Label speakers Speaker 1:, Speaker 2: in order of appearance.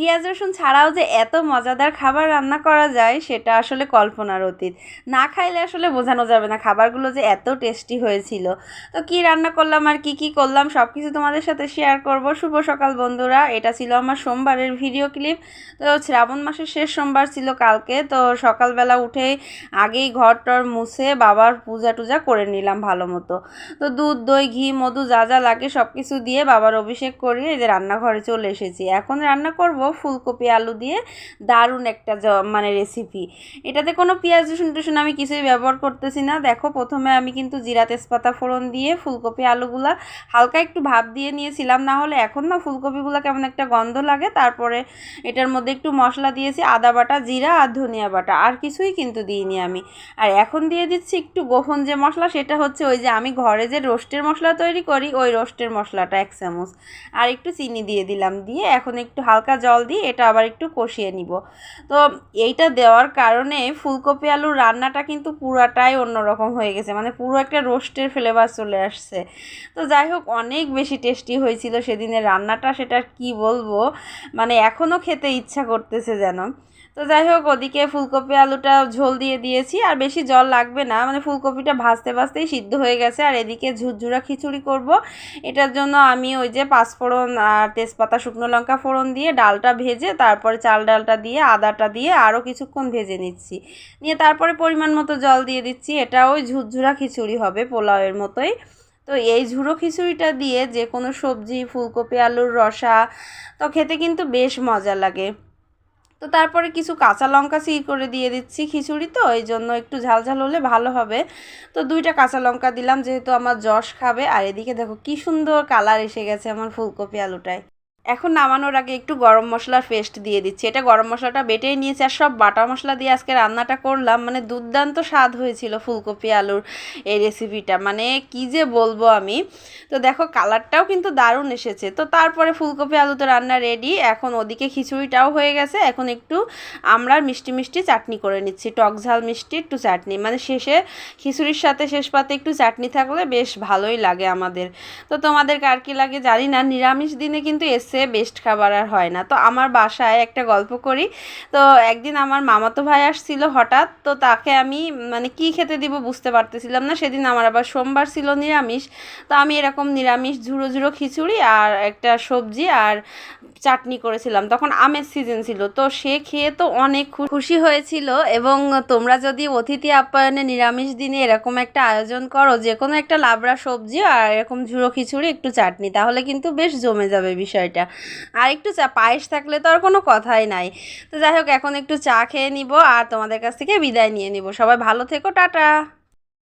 Speaker 1: পেঁয়াজ, রসুন ছাড়াও যে এত মজাদার খাবার রান্না করা যায়, সেটা আসলে কল্পনার অতীত। না খাইলে আসলে বোঝানো যাবে না খাবারগুলো যে এত টেস্টি হয়েছিল। তো কি রান্না করলাম আর কি কি করলাম সব কিছু তোমাদের সাথে শেয়ার করব। শুভ সকাল বন্ধুরা, এটা ছিল আমার সোমবারের ভিডিও ক্লিপ তো শ্রাবণ মাসের শেষ সোমবার ছিল কালকে, তো সকালবেলা উঠেই আগেই ঘর টর মুছে বাবার পূজা টুজা করে নিলাম ভালো মতো। তো দুধ, দই, ঘি, মধু যা যা লাগে সব কিছু দিয়ে বাবার অভিষেক করিয়ে এই যে রান্নাঘরে চলে এসেছি। এখন রান্না করব ফুলকপি, আলু দিয়ে দারুণ একটা মানে রেসিপি এটাতে কোনো পেঁয়াজ, রসুন, টুসুন আমি কিছুই ব্যবহার করতেছি না। দেখো, প্রথমে আমি কিন্তু জিরা তেজপাতা ফোড়ন দিয়ে ফুলকপি, আলুগুলা হালকা একটু ভাপ দিয়ে নিয়েছিলাম। না হলে এখন না ফুলকপিগুলো কেমন একটা গন্ধ লাগে। তারপরে এটার মধ্যে একটু মশলা দিয়েছি, আদা বাটা, জিরা আর ধনিয়া বাটা। আর কিছুই কিন্তু দিইনি আমি। আর এখন দিয়ে দিচ্ছি একটু গোপন যে মশলা, সেটা হচ্ছে ওই যে আমি ঘরে যে রোস্টের মশলা তৈরি করি, ওই রোস্টের মশলাটা এক চামচ। আর একটু চিনি দিয়ে দিলাম। দিয়ে এখন একটু হালকা জল দিয়ে এটা আবার একটু কষিয়ে নিব। তো এইটা দেওয়ার কারণে ফুলকপি আলুর রান্নাটা কিন্তু পুরাটাই অন্যরকম হয়ে গেছে মানে পুরো একটা রোস্টের ফ্লেভার চলে আসছে। তো যাই হোক, অনেক বেশি টেস্টি হয়েছিল সেদিনের রান্নাটা, সেটা কি বলব মানে এখনও খেতে ইচ্ছা করতেছে যেন। তো যাই হোক, ওদিকে ফুলকপি আলুটা ঝোল দিয়ে দিয়েছি, আর বেশি জল লাগবে না মানে ফুলকপিটা ভাজতে ভাজতেই সিদ্ধ হয়ে গেছে, আর এদিকে ঝুরঝুরা খিচুড়ি করব। এটার জন্য আমি ওই যে পাঁচফোড়ন আর তেজপাতা, শুকনো লঙ্কা ফোড়ন দিয়ে ডালটা ভেজে তারপরে চাল ডালটা দিয়ে, আদাটা দিয়ে আরও কিছুক্ষণ ভেজে নিচ্ছি। নিয়ে তারপরে পরিমাণ মতো জল দিয়ে দিচ্ছি। এটা ওই ঝুরঝুরা খিচুড়ি হবে পোলাওয়ের মতোই। তো এই ঝুড়ো খিচুড়িটা দিয়ে যে কোনো সবজি, ফুলকপি, আলুর রসা, তো খেতে কিন্তু বেশ মজা লাগে। তো তারপরে কিছু কাঁচা লঙ্কা সিল করে দিয়ে দিচ্ছি খিচুড়ি তো, এই জন্য একটু ঝাল ঝাল হলে ভালো হবে। তো দুইটা কাঁচা লঙ্কা দিলাম, যেহেতু আমার যশ খাবে। আর এদিকে দেখো কি সুন্দর কালার এসে গেছে আমার ফুলকপি আলুটায়। এখন নামানোর আগে একটু গরম মশলার পেস্ট দিয়ে দিচ্ছি। এটা গরম মশলাটা বেটেই নিয়েছি আর সব বাটা মশলা দিয়ে আজকে রান্নাটা করলাম। মানে দুর্দান্ত স্বাদ হয়েছিল ফুলকপি আলুর এই রেসিপিটা মানে কি যে বলব আমি। তো দেখো কালারটাও কিন্তু দারুণ এসেছে। তো তারপরে ফুলকপি আলু তো রান্না রেডি এখন ওদিকে খিচুড়িটাও হয়ে গেছে। এখন একটু আমরা মিষ্টি মিষ্টি চাটনি করে নিচ্ছি। টক ঝাল মিষ্টি, একটু চাটনি। মানে শেষে খিচুড়ির সাথে শেষ পাতে একটু চাটনি থাকলে বেশ ভালোই লাগে আমাদের। তো তোমাদের কার কি লাগে জানি না। নিরামিষ দিনে কিন্তু এসে বেস্ট খাবার আর হয় না। তো আমার বাসায় একটা গল্প করি। তো একদিন আমার মামাতো ভাই আসছিল হঠাৎ, তো তাকে আমি মানে কি খেতে দিব বুঝতে পারতেছিলাম না। সেদিন আমার আবার সোমবার ছিল নিরামিষ। তো আমি এরকম নিরামিষ ঝুড়ো ঝুড়ো খিচুড়ি আর একটা সবজি আর চাটনি করেছিলাম। তখন আমের সিজন ছিল। তো সে খেয়ে তো অনেক খুশি হয়েছিল এবং তোমরা যদি অতিথি আপ্যায়নে নিরামিষ দিনে এরকম একটা আয়োজন করো যে কোনো একটা লাবড়া সবজি আর এরকম ঝুড়ো খিচুড়ি, একটু চাটনি, তাহলে কিন্তু বেশ জমে যাবে বিষয়টা। আর একটু চা, পায়েস থাকলে তো আর কোনো কথাই নাই। তো যাই হোক, এখন একটু চা খেয়ে নিব আর তোমাদের কাছ থেকে বিদায় নিয়ে নিব। সবাই ভালো থেকো, টাটা।